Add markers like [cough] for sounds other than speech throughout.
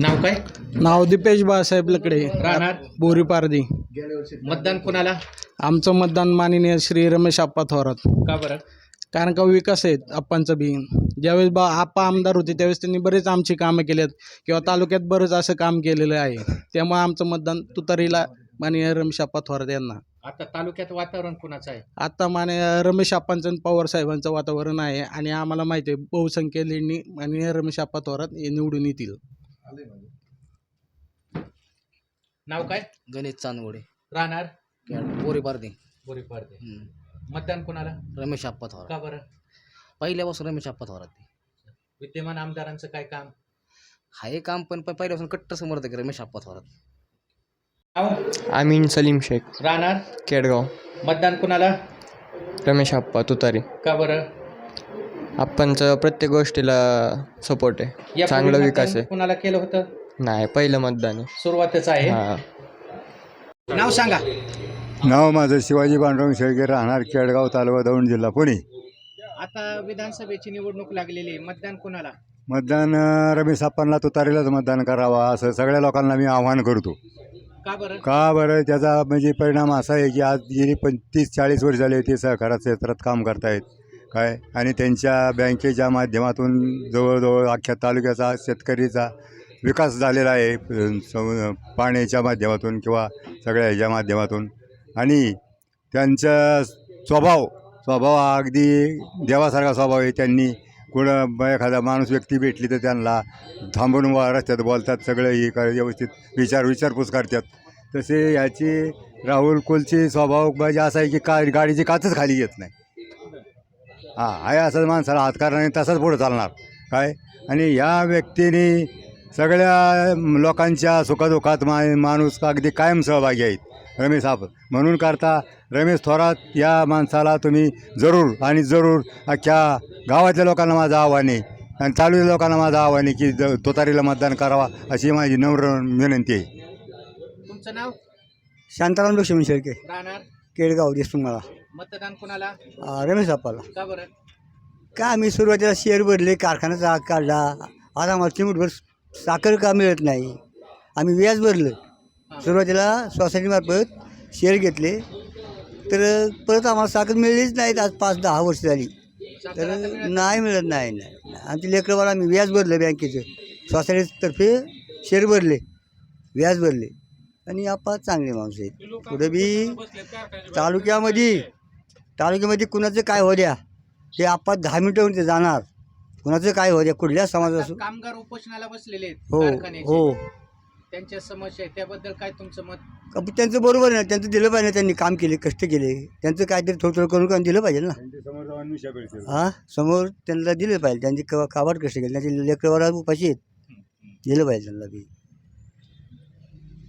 नाव काय? नाव दीपेश बाळासाहेब लकडे. राहणार? बोरी पारदी मतदान कोणाला? आमचं मतदान माननीय श्री रमेश आप्पा थोरात. का बरं? कारण का विकास आहेत आप्पांचं बी. ज्यावेळेस बा आप्पा आमदार होते त्यावेळेस त्यांनी बरेच आमची कामं केली आहेत किंवा तालुक्यात बरंच असं काम केलेलं आहे. त्यामुळे आमचं मतदान तुतारीला माननीय रमेश आप्पा थोरात यांना. आता तालुक्यात वातावरण कुणाचं आहे? आता माननीय रमेश आप्पांचं आणि पवार साहेबांचं वातावरण आहे. आणि आम्हाला माहिती आहे बहुसंख्य लेणी माननीय रमेश आप्पा थोरात हे निवडून येतील. नाव काय? गणेश चांदवडे राहणार? पोरे पारदे बोरी पारदे मतदान कोणाला? रमेश आप्पा थोरात. का बरं? पहिल्यापासून रमेश आप्पा थोरात विद्यमान आमदारांचं काय काम? हाय काम पण पण पहिल्यापासून कट्ट समर्थक रमेश आप्पा थोरात. आमीन सलीम शेख. राहणार? केडगाव. मतदान कोणाला? रमेश आप्पा तुतारी. का बरं? आप्पांचं प्रत्येक गोष्टीला सपोर्ट आहे. चांगला विकास आहे. कोणाला केलं होतं? नाही पहिलं मतदान आहे. सुरुवातच आहे. हा. नाव सांगा. नाव माझं शिवाजी पांडुरंग शेळके राहणार केडगाव तालुका दौंड जिल्हा पुणे. आता विधानसभेची निवडणूक लागलेली आहे. मतदान कोणाला? मतदान अं, रमेश आप्पांना तुतारीलाच मतदान करावा असं सगळ्या लोकांना मी आव्हान करतो. का बरं? का बरं? त्याचा म्हणजे परिणाम असा आहे की आज गेली पण तीस चाळीस वर्ष झाले ते सहकारात क्षेत्रात काम करतायत. काय? आणि त्यांच्या बँकेच्या माध्यमातून जवळजवळ अख्ख्या तालुक्याचा शेतकरीचा विकास झालेला आहे. सम- पाण्याच्या माध्यमातून किंवा सगळ्या ह्याच्या माध्यमातून. आणि त्यांचा स्वभाव स्वभाव हा अगदी देवासारखा स्वभाव आहे. त्यांनी कुणं एखादा माणूस व्यक्ती भेटली तर त्यांना थांबून वा रस्त्यात बोलतात सगळं हे व्यवस्थित विचार विचारपूस करतात. तसे याची राहुल कुलची स्वभाव म्हणजे असा आहे की का गाडीची काचच खाली येत नाही. हां आहे असंच माणसाला हातकारणाने तसाच पुढं चालणार. काय? आणि ह्या व्यक्तीने सगळ्या लोकांच्या सुखदुःखात मा माणूस अगदी कायम सहभागी आहेत रमेश आप म्हणून करता रमेश थोरात या माणसाला तुम्ही जरूर आणि जरूर अख्ख्या गावातल्या लोकांना माझं आव्हान आहे आणि तालुक्याच्या लोकांना माझं आव्हान आहे की ज तुतारीला मतदान करावा अशी माझी नम्र विनंती आहे. तुमचं नाव? शांताराम लक्ष्मण शेळके. राहणार? केडगाव दिसून मला. मतदान कोणाला? रमेश आप्पाला का बरं? का आम्ही सुरुवातीला शेअर भरले कारखान्याचा आग काढला आता आम्हाला चिमूटभर साखर का मिळत नाही? आम्ही व्याज भरलं. सुरुवातीला सोसायटीमार्फत शेअर घेतले. तर परत आम्हाला साखर मिळलीच नाहीत आज पाच दहा वर्ष झाली. तर नाही मिळत नाही नाही आमची लेकरवाला आम्ही व्याज भरलं बँकेचं. सोसायटीतर्फे शेअर भरले व्याज भरले. आणि आपा चांगले माणूस आहेत. पुढे बी तालुक्यामध्ये तालुक्यामध्ये कुणाचं काय हो द्या ते आपा दहा मिनिटं ते जाणार. कुणाचं काय हो द्या कुठल्या समाजात असो. कामगार उपोषणाला बसलेले आहेत हो कारखान्याचे. हो. त्यांच्या समस्या त्याबद्दल काय तुमचं मत? का- पण त्यांचं बरोबर आहे ना त्यांचं दिलं पाहिजे ना त्यांनी काम केले कष्ट केले. त्यांचं काहीतरी थोडं थोडं करून करून दिलं पाहिजे ना. हां समोर त्यांना दिलं पाहिजे त्यांची क काबाड कष्ट केले त्यांचे लेकरवाला उपाशी आहेत. दिलं पाहिजे त्यांना बी.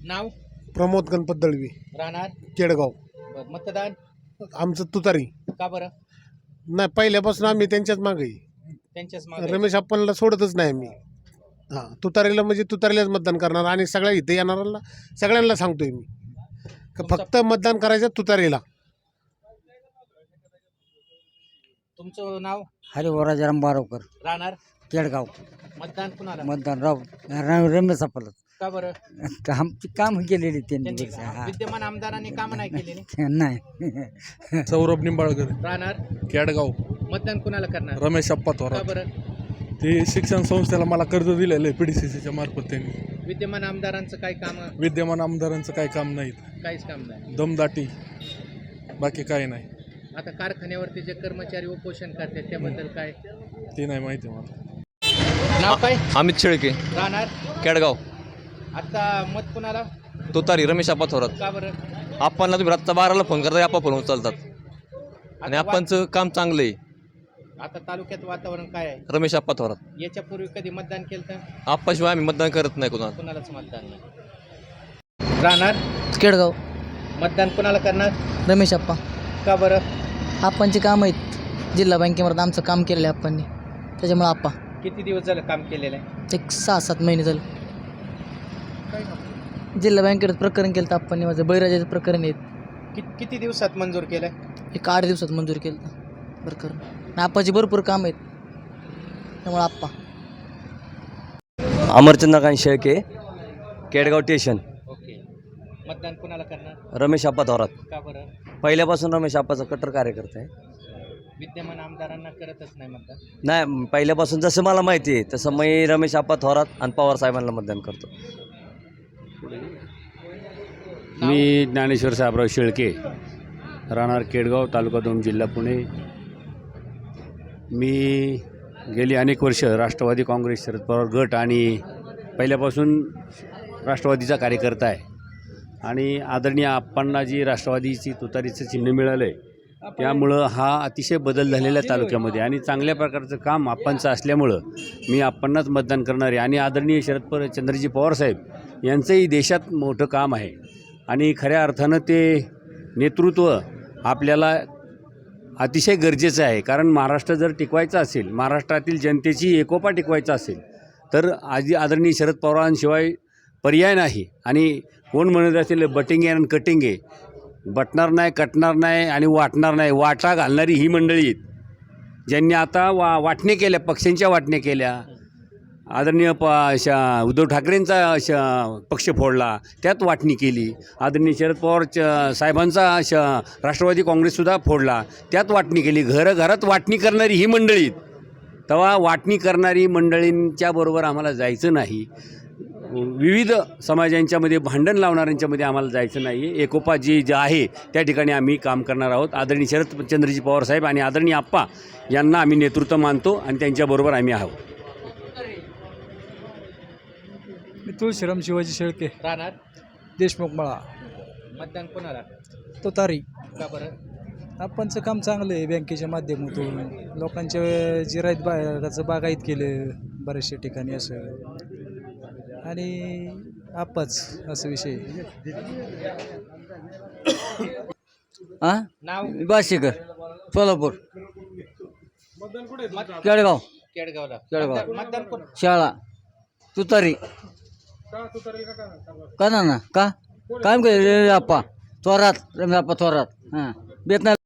नाव? प्रमोद गणपत दळवी. राहणार? केडगाव. बरं, मतदान? आमचं तुतारी. का बरं? नाही पहिल्यापासून आम्ही त्यांच्याच मागे आहे. त्यांच्याच मागे रमेश अप्पांना सोडतच नाही आम्ही. हां तुतारीला म्हणजे तुतारीलाच मतदान करणार आणि सगळ्या इथे येणाऱ्यांना सगळ्यांना सांगतोय मी. का फक्त मतदान करायचं तुतारीला. तुमचं नाव? हरे वराजाराम बारोकर. राहणार? केडगाव. मतदान कुणाला? मतदान राव रमेश आपलं का बरं? आमची काम केलेली त्यांनी विद्यमान आमदारांनी काम नाही केलेले? [laughs] नाही. सौरभ निंबाळकर. राहणार? केडगाव मतदान कुणाला करणार? रमेश अप्पा का थोरात बरं? ते शिक्षण संस्थेला मला कर्ज दिलेलं आहे पी डी सी सीच्या मार्फत त्यांनी. विद्यमान आमदारांचं काय काम? विद्यमान आमदारांचं काही काम नाही काहीच काम नाही. दमदाटी. बाकी काही नाही. आता कारखान्यावरती जे कर्मचारी उपोषण करतात त्याबद्दल काय? ते नाही माहिती मला. नाव काय? अमित शेळके. राहणार? केडगाव. आता मत कुणाला? तुतारी रमेश आप्पा थोरात. का बरं? आप्पांना तुम्ही रातचा बाराला फोन करता आप्पा फोन उचलतात. आणि आता काम चांगलं आहे. आता तालुक्यात वातावरण काय आहे? रमेश आप्पा थोरात. याच्यापूर्वी कधी मतदान केलं तर आप्पाशिवाय आम्ही मतदान करत नाही कुणाला. कुणालाच मतदान नाही. राहणार? केडगाव. मतदान कुणाला करणार? रमेश आप्पा. का बरं? आप्पांचे काम आहेत. जिल्हा बँकेमध्ये आमचं काम केलेलं आहे आप्पांनी. त्याच्यामुळे आप्पा. किती दिवस झालं काम केलेलं आहे? एक सहा सात महिने झाले. जिल्हा बँकेत प्रकरण केलं तर आप्पांनी माझं बैराजाचं प्रकरण आहेत कि किती दिवसात मंजूर केलं एक आठ दिवसात मंजूर केलं होतं प्रकरण. आणि आप्पाची भरपूर काम आहेत. त्यामुळे आप्पा. अमरचंद्रकांत शेळके केडगाव स्टेशन. ओके. मतदान कोणाला करणार? रमेश आप्पा थोरात. का बरं? पहिल्यापासून रमेश आप्पाचा कट्टर कार्यकर्ता आहे. विद्यमान आमदारांना करतच नाही मतदान. नाही पहिल्यापासून जसं मला माहिती आहे तसं मी रमेश आप्पा थोरात आणि पवार साहेबांना मतदान करतो. मी ज्ञानेश्वर साहेबराव शेळके राहणार केडगाव तालुका दोन जिल्हा पुणे. मी गेली अनेक वर्ष राष्ट्रवादी काँग्रेस शरद पवार गट आणि पहिल्यापासून राष्ट्रवादीचा कार्यकर्ता आहे. आणि आदरणीय आप्पांना जी राष्ट्रवादीची तुतारीचं चिन्ह मिळालं आहे त्यामुळं हा अतिशय बदल झालेला तालुक्यामध्ये. आणि चांगल्या प्रकारचं काम आप्पांचं असल्यामुळं मी आपणच मतदान करणार आहे. आणि आदरणीय शरद पर चंद्रजी पवारसाहेब यांचंही देशात मोठं काम आहे. आणि खऱ्या अर्थानं ते नेतृत्व आपल्याला अतिशय गरजेचं आहे. कारण महाराष्ट्र जर टिकवायचा असेल महाराष्ट्रातील जनतेची एकोपा टिकवायचा असेल तर आजी आदरणीय शरद पवारांशिवाय पर्याय नाही. आणि कोण म्हणत असेल बटिंगे अँड कटिंगे कटिंग आहे बटणार नाही कटणार नाही आणि वाटणार नाही. वाटा घालणारी ही मंडळी आहेत ज्यांनी आता वा वाटणे केल्या पक्षांच्या वाटण्या केल्या. आदरणीय प श उद्धव ठाकरेंचा श पक्ष फोडला त्यात वाटणी केली. आदरणीय शरद पवार च साहेबांचा श राष्ट्रवादी काँग्रेससुद्धा फोडला त्यात वाटणी केली. घरं घरात वाटणी करणारी ही मंडळी आहेत. तेव्हा वाटणी करणारी मंडळींच्या बरोबर आम्हाला जायचं नाही. विविध समाजांच्यामध्ये भांडण लावणाऱ्यांच्यामध्ये आम्हाला जायचं नाही आहे एकोपा जी जे आहे त्या ठिकाणी आम्ही काम करणार आहोत. आदरणीय शरदचंद्रजी पवार साहेब आणि आदरणीय आप्पा यांना आम्ही नेतृत्व मानतो आणि त्यांच्याबरोबर आम्ही आहोत. मी तुळशीराम शिवाजी शेळके. राहणार? देशमुख मळा. मतदान कोणाला? तो तारी. का बरं? आपणचं काम चांगलं आहे बँकेच्या माध्यमातून. लोकांच्या जिरायत बा त्याचं बागायत केलं बऱ्याचशा ठिकाणी असं. आणि आपच असं विषय हां? नाव? बाशिकर सोलापूर. केळगाव केडगावला. केडगाव. मतदान- कोण? शाळा. तुतारी. का ना ना का? काय केलं? आप्पा थोरात. रमेश आप्पा थोरात. हां. बेतना